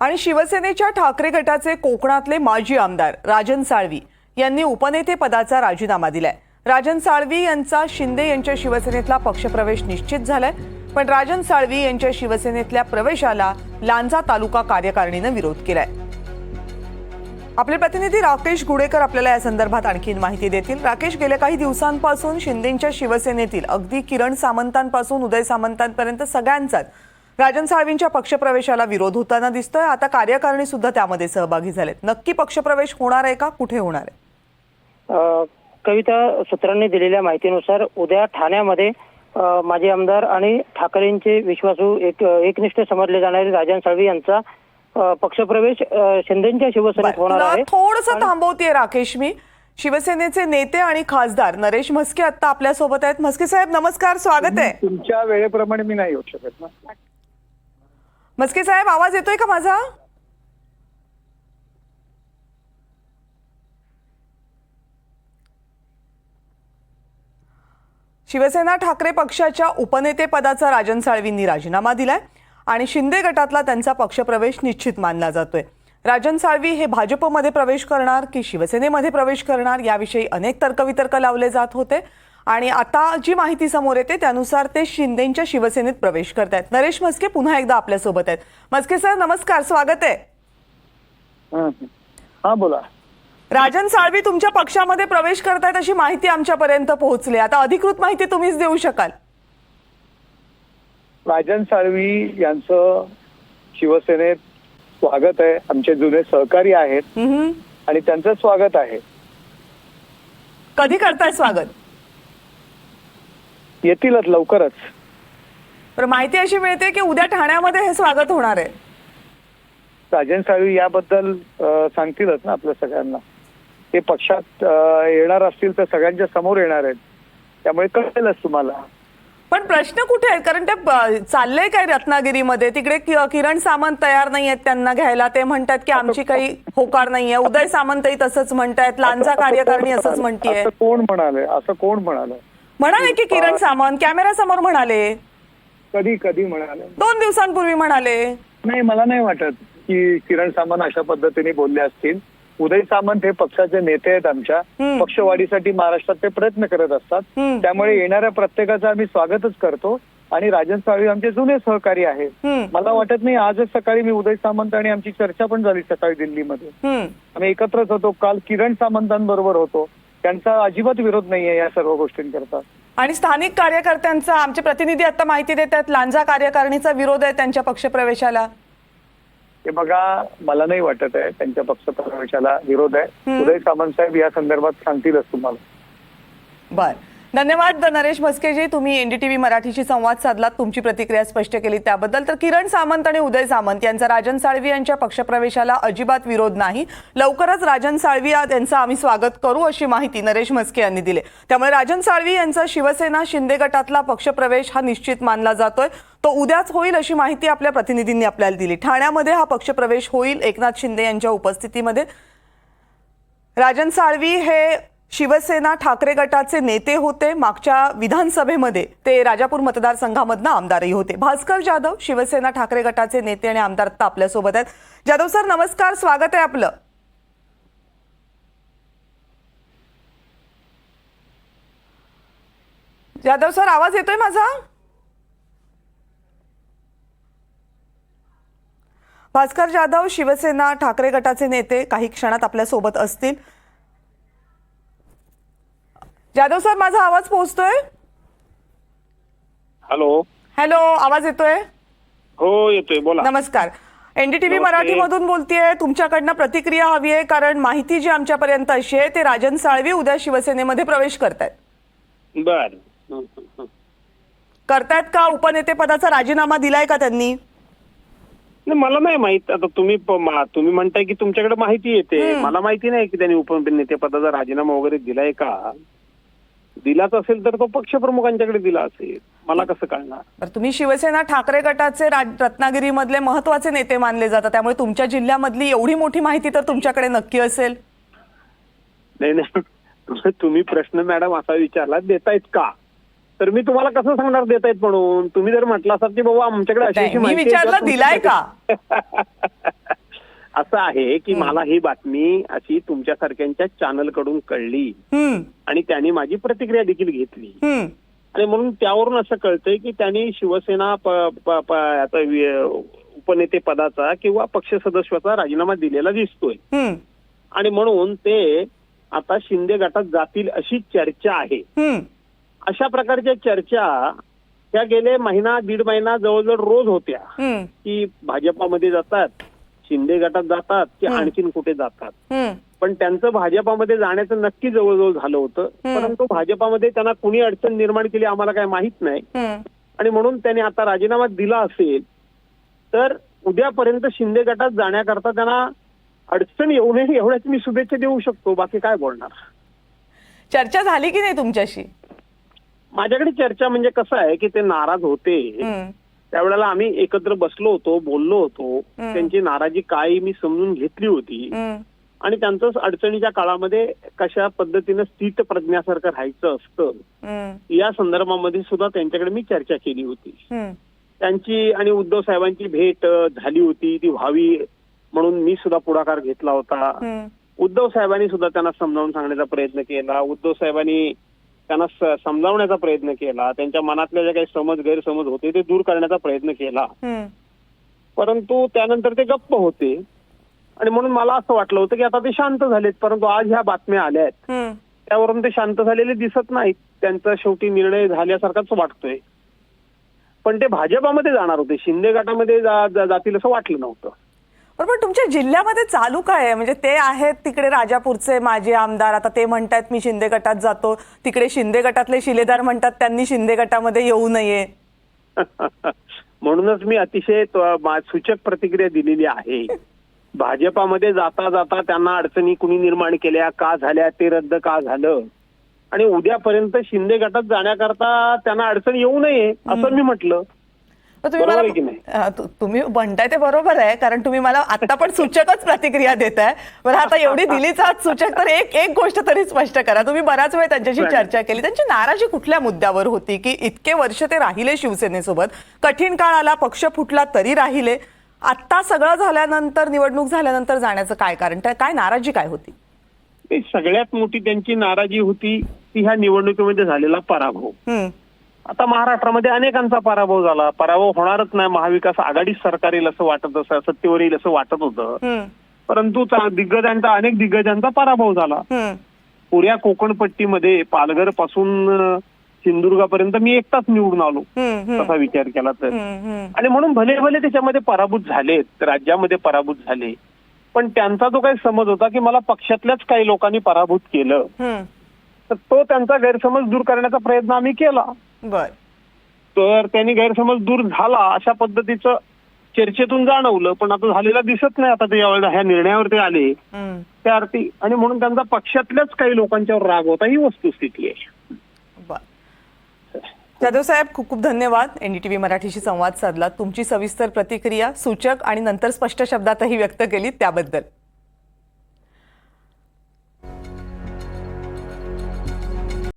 आणि शिवसेनेच्या ठाकरे गटाचे कोकणातले माजी आमदार राजन साळवी यांनी उपनेते पदाचा राजीनामा दिलाय. राजन साळवी यांचा शिंदे यांच्या शिवसेनेतला पक्षप्रवेश निश्चित झालाय पण राजन साळवी यांच्या शिवसेनेतल्या प्रवेशाला लांजा तालुका कार्यकारिणीनं विरोध केलाय. आपले प्रतिनिधी राकेश गुडेकर आपल्याला या संदर्भात आणखीन माहिती देतील. राकेश गेल्या काही दिवसांपासून शिंदेच्या शिवसेनेतील अगदी किरण सामंतांपासून उदय सामंतांपर्यंत सगळ्यांचाच राजन साळवींच्या पक्षप्रवेशाला विरोध होताना दिसतोय. आता कार्यकारिणी सुद्धा त्यामध्ये सहभागी झालेत. नक्की पक्षप्रवेश होणार आहे का? कुठे होणार आहे? कविता सूत्रांनी दिलेल्या माहितीनुसार उद्या ठाण्यामध्ये माजी आमदार आणि ठाकरेंचे विश्वासू एक एकनिष्ठ समजले जाणारे राजन साळवी यांचा पक्षप्रवेश शिंदेच्या शिवसेनेत होणार आहे. थोडस थांबवतेय राकेश मी. शिवसेनेचे नेते आणि खासदार नरेश म्हस्के आता आपल्यासोबत आहेत. म्हस्के साहेब नमस्कार स्वागत आहे. तुमच्या वेळेप्रमाणे मी नाही येऊ शकत ना. मस्के साहेब आवाज येतोय का माझा? शिवसेना ठाकरे पक्षाच्या उपनेतेपदाचा राजन साळवींनी राजीनामा दिलाय आणि शिंदे गटातला त्यांचा पक्षप्रवेश निश्चित मानला जातोय. राजन साळवी हे भाजपमध्ये प्रवेश करणार की शिवसेनेमध्ये प्रवेश करणार याविषयी अनेक तर्कवितर्क लावले जात होते. आणि आता जी माहिती समोर येते त्यानुसार ते शिंदेच्या शिवसेनेत प्रवेश करत आहेत नरेश म्हस्के पुन्हा एकदा आपल्यासोबत आहेत. म्हस्के सर नमस्कार स्वागत आहे. हं. हा बोला. राजन साळवी तुमच्या पक्षामध्ये प्रवेश करतायत अशी माहिती आमच्यापर्यंत पोहोचली. आता अधिकृत माहिती तुम्हीच देऊ शकाल. राजन साळवी यांचं शिवसेनेत स्वागत आहे. आमचे जुने सहकारी आहेत. आणि त्यांचं स्वागत आहे. कधी करताय स्वागत? येतीलच लवकरच. तर माहिती अशी मिळते की उद्या ठाण्यामध्ये हे स्वागत होणार आहे. राजन साळवी याबद्दल सांगतीलच ना आपल्या सगळ्यांना. ते पक्षात येणार असतील तर सगळ्यांच्या समोर येणार आहेत. त्यामुळे कळेलच तुम्हाला. पण प्रश्न कुठे आहेत? कारण ते चाललंय काय रत्नागिरीमध्ये? तिकडे किरण सामंत तयार नाही आहेत त्यांना घ्यायला. ते म्हणतात की आमची काही होकार नाहीये उदय सामंतही तसंच म्हणतायत. लांजा कार्यकारिणी असं असंच म्हणतीये. कोण म्हणाले? असं कोण म्हणालं? म्हणाले की किरण सामंत कॅमेरा समोर म्हणाले. कधी कधी म्हणाले. दोन दिवसांपूर्वी म्हणाले. नाही मला नाही वाटत की किरण सामंत अशा पद्धतीने बोलले असतील. उदय सामंत हे पक्षाचे नेते आहेत आमच्या. पक्षवाढीसाठी महाराष्ट्रात ते प्रयत्न करत असतात. त्यामुळे येणाऱ्या प्रत्येकाचा आम्ही स्वागतच करतो. आणि राजन साळवी आमचे जुने सहकारी आहेत. मला वाटत नाही आजच सकाळी मी उदय सामंत आणि आमची चर्चा पण झाली सकाळी दिल्लीमध्ये. आम्ही एकत्रच होतो. काल किरण सामंतांबरोबर होतो. त्यांचा अजिबात विरोध नाहीये या सर्व गोष्टींकरता. आणि स्थानिक कार्यकर्त्यांचा आमचे प्रतिनिधी आता माहिती देत आहेत लांजा कार्यकारिणीचा विरोध आहे त्यांच्या पक्षप्रवेशाला. हे बघा मला नाही वाटत आहे त्यांच्या पक्ष प्रवेशाला विरोध आहे. उदय सामंत साहेब या संदर्भात सांगतीलच तुम्हाला. बर. धन्यवाद नरेश म्हस्केजी. तुम्ही एनडीटीव्ही मराठीशी संवाद साधलात तुमची प्रतिक्रिया स्पष्ट केली त्याबद्दल. तर किरण सामंत आणि उदय सामंत यांचा राजन साळवी यांच्या पक्षप्रवेशाला अजिबात विरोध नाही. लवकरच राजन साळवी यांचं आम्ही स्वागत करू अशी माहिती नरेश म्हस्के यांनी दिली. त्यामुळे राजन साळवी यांचा शिवसेना शिंदे गटातला पक्षप्रवेश हा निश्चित मानला जातोय. तो उद्याच होईल अशी माहिती आपल्या प्रतिनिधींनी आपल्याला दिली. ठाण्यामध्ये हा पक्षप्रवेश होईल. एकनाथ शिंदे यांच्या उपस्थितीमध्ये. राजन साळवी हे शिवसेना ठाकरे गटाचे नेते होते. मागच्या विधानसभेमध्ये ते राजापूर मतदारसंघामधनं आमदारही होते. भास्कर जाधव शिवसेना ठाकरे गटाचे नेते आणि आमदार आता आपल्यासोबत आहेत. जाधव सर नमस्कार. स्वागत आहे आपलं. जाधव सर आवाज येतोय माझा? भास्कर जाधव शिवसेना ठाकरे गटाचे नेते काही क्षणात आपल्यासोबत असतील. जाधव सर माझा आवाज पोहोचतोय? हॅलो. हॅलो आवाज येतोय? हो येतोय. बोला. नमस्कार. एनडीटीव्ही नमस्ते. मराठीमधून बोलतेय. तुमच्याकडनं प्रतिक्रिया हवी आहे कारण माहिती जी आमच्यापर्यंत अशी आहे ते राजन साळवी उद्या शिवसेनेमध्ये प्रवेश करतायत. बर. करतायत का? उपनेते पदाचा राजीनामा दिलाय का त्यांनी? मला नाही माहीत. आता तुम्ही तुम्ही म्हणताय की तुमच्याकडे माहिती येते. मला माहिती नाही की त्यांनी उपनेतेपदाचा राजीनामा वगैरे दिलाय का? दिलाच असेल तर तो पक्षप्रमुखांच्याकडे दिला असेल. मला कसं कळणार? तर तुम्ही शिवसेना ठाकरे गटाचे रत्नागिरीमधले महत्त्वाचे नेते मानले जातात. त्यामुळे तुमच्या जिल्ह्यामधली एवढी मोठी माहिती तर तुमच्याकडे नक्की असेल. नाही नाही. तुम्ही प्रश्न मॅडम असा विचारला देतायत का? तर मी तुम्हाला कसं सांगणार देत आहेत म्हणून? तुम्ही जर म्हटलं असतात की बाबा आमच्याकडे अशी विचारलं दिलाय का? असं आहे की मला ही बातमी अशी तुमच्यासारख्यांच्या चॅनलकडून कळली आणि त्यांनी माझी प्रतिक्रिया देखील घेतली. आणि म्हणून त्यावरून असं कळतंय की त्यांनी शिवसेना उपनेते पदाचा किंवा पक्ष सदस्याचा राजीनामा दिलेला दिसतोय. आणि म्हणून ते आता शिंदे गटात जातील अशी चर्चा आहे. अशा प्रकारच्या चर्चा त्या गेले महिना दीड महिना जवळजवळ रोज होत्या. की भाजपामध्ये जातात शिंदे गटात जातात की. आणखीन कुठे जातात? पण त्यांचं भाजपामध्ये जाण्याचं नक्की जवळजवळ झालं होतं. परंतु भाजपामध्ये त्यांना कुणी अडचण निर्माण केली आम्हाला काय माहीत नाही. आणि म्हणून त्यांनी आता राजीनामा दिला असेल तर उद्यापर्यंत शिंदे गटात जाण्याकरता त्यांना अडचण येऊ नये एवढ्याच मी शुभेच्छा देऊ शकतो. बाकी काय बोलणार? चर्चा झाली की नाही तुमच्याशी? माझ्याकडे चर्चा म्हणजे कसं आहे की ते नाराज होते. त्यावेळेला आम्ही एकत्र बसलो होतो बोललो होतो. त्यांची नाराजी काय मी समजून घेतली होती. आणि त्यांचं अडचणीच्या काळामध्ये कशा पद्धतीनं स्थित प्रज्ञासारखं राहायचं असतं या संदर्भामध्ये सुद्धा त्यांच्याकडे मी चर्चा केली होती. त्यांची आणि उद्धव साहेबांची भेट झाली होती ती व्हावी म्हणून मी सुद्धा पुढाकार घेतला होता. उद्धव साहेबांनी सुद्धा त्यांना समजावून सांगण्याचा प्रयत्न केला. उद्धव साहेबांनी त्यांना समजावण्याचा प्रयत्न केला त्यांच्या मनातले जे काही समज गैरसमज होते ते दूर करण्याचा प्रयत्न केला. परंतु त्यानंतर ते गप्प होते. आणि म्हणून मला असं वाटलं होतं की आता ते शांत झालेत परंतु आज ह्या बातम्या आल्या आहेत. त्यावरून ते शांत झालेले दिसत नाहीत. त्यांचा शेवटी निर्णय झाल्यासारखाच वाटतोय. पण ते भाजपामध्ये जाणार होते. शिंदे गटामध्ये जातील असं वाटलं नव्हतं. बरोबर तुमच्या जिल्ह्यामध्ये चालू काय आहे? म्हणजे ते आहेत तिकडे राजापूरचे माजी आमदार आता ते म्हणतात मी शिंदे गटात जातो. तिकडे शिंदे गटातले शिलेदार म्हणतात त्यांनी शिंदे गटामध्ये येऊ नये. म्हणूनच मी अतिशय सूचक प्रतिक्रिया दिलेली आहे. भाजपामध्ये जाता जाता त्यांना अडचणी कुणी निर्माण केल्या का झाल्या ते रद्द का झालं? आणि उद्यापर्यंत शिंदे गटात जाण्याकरता त्यांना अडचण येऊ नये असं मी म्हटलं. तुम्ही मला आहे तुम्ही म्हणताय ते बरोबर आहे कारण तुम्ही मला आता पण सूचकच प्रतिक्रिया देताय. बरं आता एवढी दिलीच आहात सूचक तर एक एक गोष्ट तरी स्पष्ट करा. तुम्ही बराच वेळ त्यांच्याशी. चर्चा केली. त्यांची नाराजी कुठल्या मुद्द्यावर होती की इतके वर्ष ते राहिले शिवसेनेसोबत? कठीण काळ आला पक्ष फुटला तरी राहिले. आता सगळं झाल्यानंतर निवडणूक झाल्यानंतर जाण्याचं काय कारण? काय नाराजी काय होती? सगळ्यात मोठी त्यांची नाराजी होती ती ह्या निवडणुकीमध्ये झालेला पराभव. आता महाराष्ट्रामध्ये अनेकांचा पराभव झाला. पराभव होणारच नाही. महाविकास आघाडी सरकार येईल असं वाटत असं सत्तेवर येईल असं वाटत होतं. परंतु दिग्गजांचा अनेक दिग्गजांचा पराभव झाला. पुऱ्या कोकण पट्टीमध्ये पालघरपासून सिंधुदुर्गापर्यंत मी एकटाच निवडून आलो. तसा विचार केला तर. आणि म्हणून भले भले त्याच्यामध्ये पराभूत झालेत राज्यामध्ये पराभूत झाले पण त्यांचा जो काही समज होता की मला पक्षातल्याच काही लोकांनी पराभूत केलं तर तो त्यांचा गैरसमज दूर करण्याचा प्रयत्न आम्ही केला. बर. तर त्यांनी गैरसमज दूर झाला अशा पद्धतीचं चर्चेतून जाणवलं पण आता झालेला दिसत नाही आता ते यावेळेला ह्या निर्णयावर ते आले. त्या अर्थी आणि म्हणून त्यांचा पक्षातल्याच काही लोकांच्यावर राग होता ही वस्तुस्थिती आहे बर. जाधव साहेब खूप खूप धन्यवाद. एनडीटीव्ही मराठीशी संवाद साधला. तुमची सविस्तर प्रतिक्रिया सूचक आणि नंतर स्पष्ट शब्दातही व्यक्त केली त्याबद्दल.